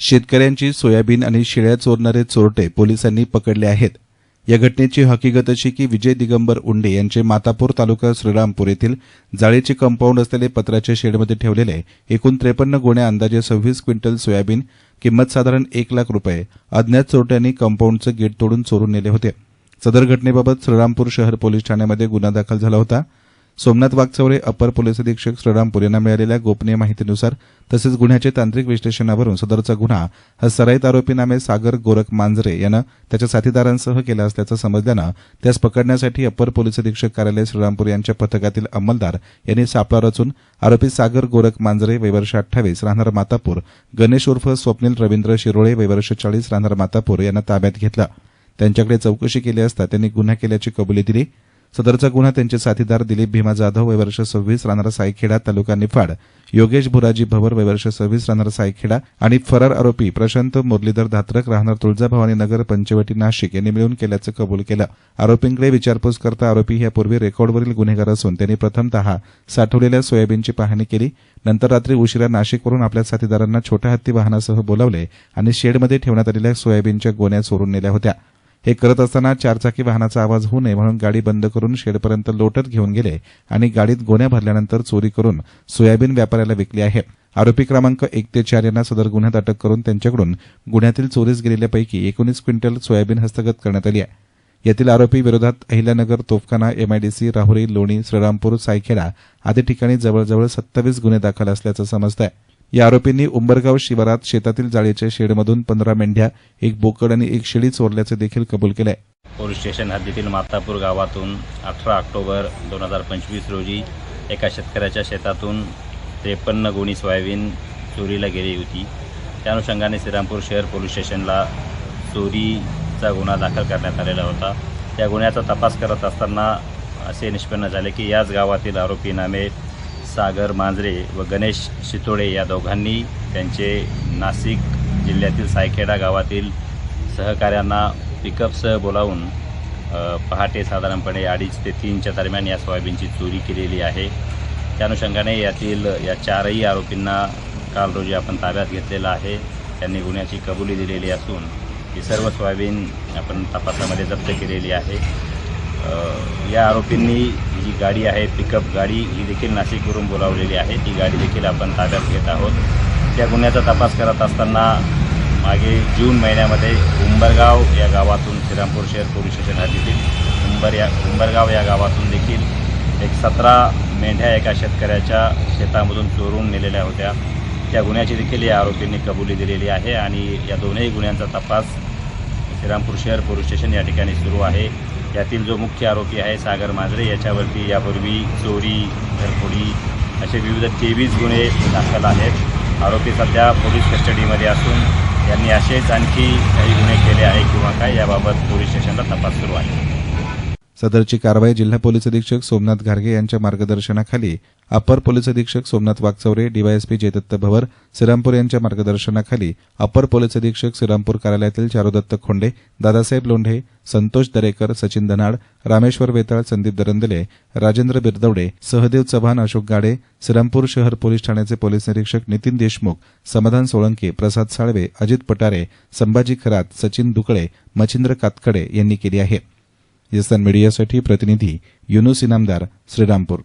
शेतकऱ्यांची सोयाबीन आणि शेळ्या चोरणारे चोरटे पोलिसांनी पकडले आहेत. या घटनेची हकीकत अशी की विजय दिगंबर उंडे यांचे मातापूर तालुका श्रीरामपूर येथील जाळीचे कंपाऊंड असलेले पत्राच्या शेडमध्ये ठेवलेले एकूण त्रेपन्न गोण्या अंदाजे सव्वीस क्विंटल सोयाबीन किंमत साधारण एक लाख रुपये अज्ञात चोरट्यांनी कंपाऊंडचं गेट तोडून चोरून नेले होते. सदर घटनेबाबत श्रीरामपूर शहर पोलीस ठाण्यामध्ये गुन्हा दाखल झाला होता. सोमनाथ वागचौरे अपर पोलीस अधीक्षक श्रीरामपूर यांना मिळालेल्या गोपनीय माहितीनुसार तसेच गुन्ह्याचे तांत्रिक विश्लेषणावरून सदरचा गुन्हा हा सराईत आरोपी नामे सागर गोरख मांजरे यानं त्याच्या साथीदारांसह केला असल्याचं समजल्यानं त्यास पकडण्यासाठी अपर पोलीस अधीक्षक कार्यालय श्रीरामपूर यांच्या पथकातील अंमलदार यांनी सापळा रचून आरोपी सागर गोरख मांजरे वैवर्ष अठ्ठावीस राहणार मातापूर गणेश उर्फ स्वप्नील रवींद्र शिरोळे वैवर्ष चाळीस राहणार मातापूर यांना ताब्यात घेतलं. त्यांच्याकडे चौकशी केली असता त्यांनी गुन्हा केल्याची कबुली दिली. सदरचा गुन्हा त्यांचे साथीदार दिलीप भीमा जाधव वयवर्ष सव्वीस राहणार सायखेडा तालुका निफाड योगेश भुराजी भवर वयवर्ष सव्वीस राहणार सायखेडा आणि फरार आरोपी प्रशांत मुरलीधर धात्रक राहणार तुळजाभवानी नगर पंचवटी नाशिक यांनी मिळून केल्याचं कबूल केलं. आरोपींकडे विचारपूस करता आरोपी यापूर्वी रेकॉर्डवरील गुन्हेगार असून त्यांनी प्रथमतः साठवलेल्या सोयाबीनची पाहणी केली. नंतर रात्री उशिरा नाशिकवरून आपल्या साथीदारांना छोट्या हत्ती वाहनासह बोलावले आणि शेडमध्ये ठेवण्यात आलेल्या सोयाबीनच्या गोण्या चोरून नेल्या होत्या. हे करत असताना चारचाकी वाहनाचा आवाज होऊ नये म्हणून गाडी बंद करून शेडपर्यंत लोटत घेऊन गेले आणि गाडीत गोण्या भरल्यानंतर चोरी करून सोयाबीन व्यापाऱ्याला विकली आहे. आरोपी क्रमांक एक ते चार यांना सदर गुन्ह्यात अटक करून त्यांच्याकडून गुन्ह्यातील चोरीस गेलेल्यापैकी एकोणीस क्विंटल सोयाबीन हस्तगत करण्यात आली आहे. यातील आरोपी विरोधात अहिल्यानगर तोफखाना एमआयडीसी राहुरी लोणी श्रीरामपूर सायखेडा आदी ठिकाणी जवळजवळ सत्तावीस गुन्हे दाखल असल्याचं समजत आहे या आरोपींनी उंबरगाव शिवारात शेतातील जाळीच्या शेडमधून पंधरा मेंढ्या एक बोकड आणि एक शेळी चोरल्याचं देखील कबूल केले पोलीस स्टेशन हद्दीतील मातापूर गावातून अठरा ऑक्टोबर दोन हजार पंचवीस रोजी एका शेतकऱ्याच्या शेतातून त्रेपन्न गुणी सोयाबीन चोरीला गेली होती. त्या अनुषंगाने श्रीरामपूर शहर पोलीस स्टेशनला चोरीचा गुन्हा दाखल करण्यात आलेला होता. त्या गुन्ह्याचा तपास करत असताना असे निष्पन्न झाले की याच गावातील आरोपी नामे सागर मांजरे व गणेश शितोडे या दोघांनी त्यांचे नाशिक जिल्ह्यातील सायखेडा गावातील सहकाऱ्यांना पिकअपसह बोलावून पहाटे साधारणपणे अडीच ते तीनच्या दरम्यान या सोयाबीनची चोरी केलेली आहे. त्या अनुषंगाने यातील या चारही आरोपींना काल रोजी आपण ताब्यात घेतलेलं आहे. त्यांनी गुन्ह्याची कबुली दिलेली असून ही सर्व सोयाबीन आपण तपासामध्ये जप्त केलेली आहे. या आरोपींनी जी गाडी आहे पिकअप गाडी ही देखील नाशिकवरून बोलावलेली आहे. ती गाडी देखील आपण ताब्यात घेत आहोत. त्या गुन्ह्याचा तपास करत असताना मागे जून महिन्यामध्ये उंबरगाव या गावातून श्रीरामपूर शहर पोलीस स्टेशन हद्दीतील उंबर या उंबरगाव या गावातून देखील एक सतरा मेंढ्या एका शेतकऱ्याच्या शेतामधून चोरून नेलेल्या होत्या. त्या गुन्ह्याची देखील या आरोपींनी कबुली दिलेली आहे आणि या दोन्ही गुन्ह्यांचा तपास श्रीरामपूर शहर पोलीस स्टेशन या ठिकाणी सुरू आहे. यातील जो मुख्य आरोपी आहे सागर मांजरे याच्यावरती यापूर्वी चोरी घरफोडी असे विविध तेवीस गुन्हे दाखल आहेत. आरोपी सध्या पोलीस कस्टडीमध्ये असून यांनी असेच आणखी काही गुन्हे केले आहे किंवा काय याबाबत पोलीस स्टेशनला तपास सुरू आहे. सदरची कारवाई जिल्हा पोलीस अधीक्षक सोमनाथ घारगे यांच्या मार्गदर्शनाखाली अपर पोलीस अधीक्षक सोमनाथ वागचौरे डीवायएसपी जयदत्त भवर श्रीरामपूर यांच्या मार्गदर्शनाखाली अपर पोलीस अधीक्षक श्रीरामपूर कार्यालयातील चारुदत्त खोंडे दादासाहेब लोंढे संतोष दरेकर सचिन धनाड रामेश्वर वेताळ संदीप दरंदले राजेंद्र बिरदवडे सहदेव चव्हाण अशोक गाडे श्रीरामपूर शहर पोलीस ठाण्याचे पोलीस निरीक्षक नितीन देशमुख समाधान सोळंके प्रसाद साळवे अजित पटारे संभाजी खरात सचिन दुकळे मच्छिंद्र कातकडे यांनी केली आहे. यसन मीडियासाठी प्रतिनिधी युनुस इनामदार श्रीरामपूर